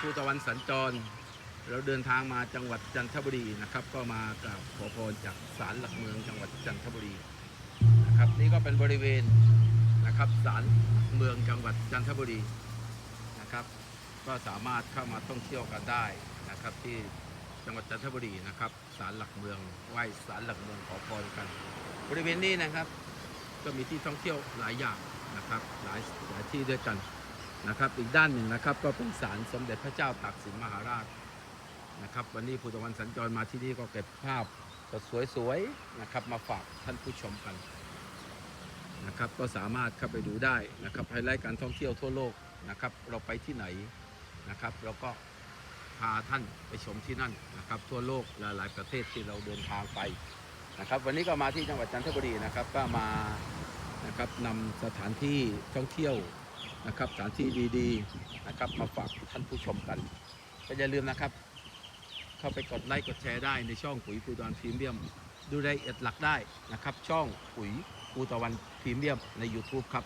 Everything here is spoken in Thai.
ภูตะวันสัญจร เราเดินทางมาจังหวัดจันทบุรีนะครับ ก็มากราบขอพรจากศาลหลักเมืองจังหวัดจันทบุรีนะครับ นี่ก็เป็นบริเวณนะครับศาลเมืองจังหวัดจันทบุรีนะครับ ก็สามารถเข้ามาท่องเที่ยวกันได้นะครับ ที่จังหวัดจันทบุรีนะครับศาลหลักเมืองไหว้ศาลหลักเมืองขอพรกัน บริเวณนี้นะครับ ก็มีที่ท่องเที่ยวหลายอย่างนะครับ หลายหลายที่ด้วยกัน นะครับ อีกด้านหนึ่งนะครับก็เป็นศาลสมเด็จพระเจ้าตากสินมหาราชนะครับ วันนี้ภูตะวันสัญจรมาที่นี่ก็เก็บภาพสวยๆนะครับ มาฝากท่านผู้ชมกันนะครับ ก็สามารถเข้าไปดูได้นะครับไฮไลท์การท่องเที่ยวทั่วโลกนะครับ เราไปที่ไหนนะครับเราก็พาท่านไปชมที่นั่นนะครับ ทั่วโลกหลายๆประเทศที่เราเดินทางไปนะครับ วันนี้ก็มาที่จังหวัดจันทบุรีนะครับ ก็มานะครับนำสถานที่ท่องเที่ยว นะครับสถานที่ดีๆนะครับมาฝากท่านผู้ชมกันก็อย่าลืมนะครับ เข้าไปกดไลค์กดแชร์ได้ในช่องปุ๋ยภูตะวันพรีเมียม ดูรายละเอียดหลักได้นะครับ ช่องปุ๋ยภูตะวันพรีเมียมใน YouTube ครับ